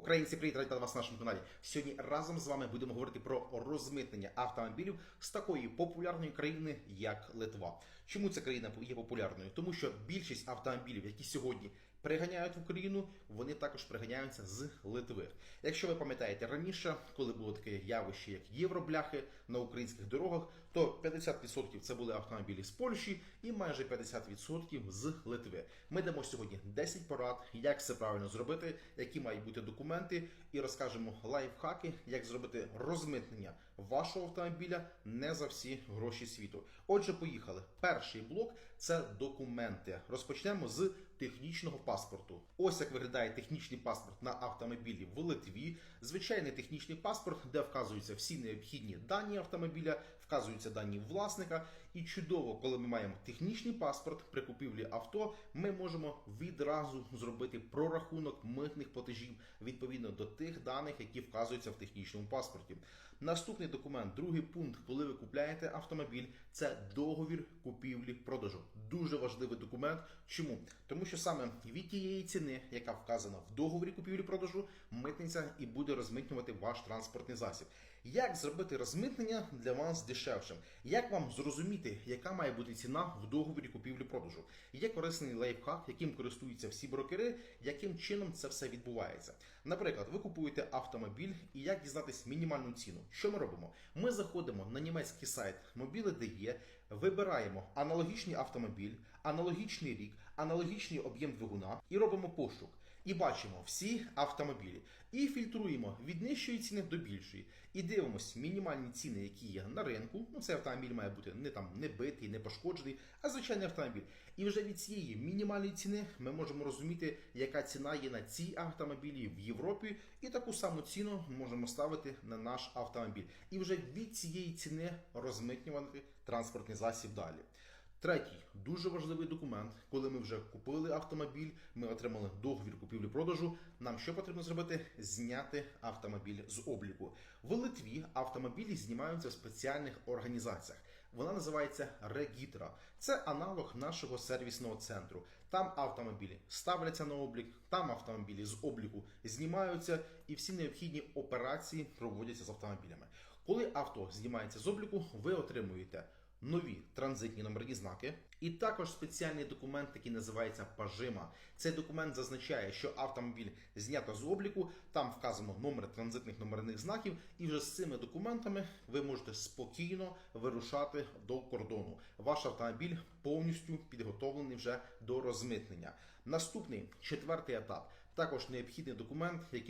Українці, привіт, раді вас на нашому каналі. Сьогодні разом з вами будемо говорити про розмитнення автомобілів з такої популярної країни, як Литва. Чому ця країна є популярною? Тому що більшість автомобілів, які сьогодні приганяють в Україну, вони також приганяються з Литви. Якщо ви пам'ятаєте раніше, коли було таке явище, як євробляхи на українських дорогах, то 50% це були автомобілі з Польщі і майже 50% з Литви. Ми дамо сьогодні 10 порад, як це правильно зробити, які мають бути документи, і розкажемо лайфхаки, як зробити розмитнення вашого автомобіля не за всі гроші світу. Отже, поїхали. Перший блок це документи. Розпочнемо з технічного паспорту. Ось як виглядає технічний паспорт на автомобілі в Литві. Звичайний технічний паспорт, де вказуються всі необхідні дані автомобіля, вказуються дані власника. І чудово, коли ми маємо технічний паспорт при купівлі авто, ми можемо відразу зробити прорахунок митних платежів відповідно до тих даних, які вказуються в технічному паспорті. Наступний документ, другий пункт, коли ви купляєте автомобіль, це договір купівлі-продажу. Дуже важливий документ. Чому? Тому що саме від тієї ціни, яка вказана в договорі купівлі-продажу, митниця і буде розмитнювати ваш транспортний засіб. Як зробити розмитнення для вас дешевшим? Як вам зрозуміти, яка має бути ціна в договорі купівлі-продажу? Є корисний лайфхак, яким користуються всі брокери, яким чином це все відбувається. Наприклад, ви купуєте автомобіль і як дізнатись мінімальну ціну? Що ми робимо? Ми заходимо на німецький сайт Mobile.de, вибираємо аналогічний автомобіль, аналогічний рік, аналогічний об'єм двигуна і робимо пошук. І бачимо всі автомобілі. І фільтруємо від нижчої ціни до більшої. І дивимося мінімальні ціни, які є на ринку. Ну, цей автомобіль має бути не там не битий, не пошкоджений, а звичайний автомобіль. І вже від цієї мінімальної ціни ми можемо розуміти, яка ціна є на ці автомобілі в Європі, і таку саму ціну можемо ставити на наш автомобіль. І вже від цієї ціни розмитнювати транспортний засіб далі. Третій дуже важливий документ, коли ми вже купили автомобіль, ми отримали договір купівлі-продажу. Нам що потрібно зробити? Зняти автомобіль з обліку. В Литві автомобілі знімаються в спеціальних організаціях. Вона називається Регітра. Це аналог нашого сервісного центру. Там автомобілі ставляться на облік, там автомобілі з обліку знімаються, і всі необхідні операції проводяться з автомобілями. Коли авто знімається з обліку, ви отримуєте нові транзитні номерні знаки, і також спеціальний документ, який називається пажима. Цей документ зазначає, що автомобіль знято з обліку, там вказано номер транзитних номерних знаків, і вже з цими документами ви можете спокійно вирушати до кордону. Ваш автомобіль повністю підготовлений вже до розмитнення. Наступний четвертий етап також необхідний документ, який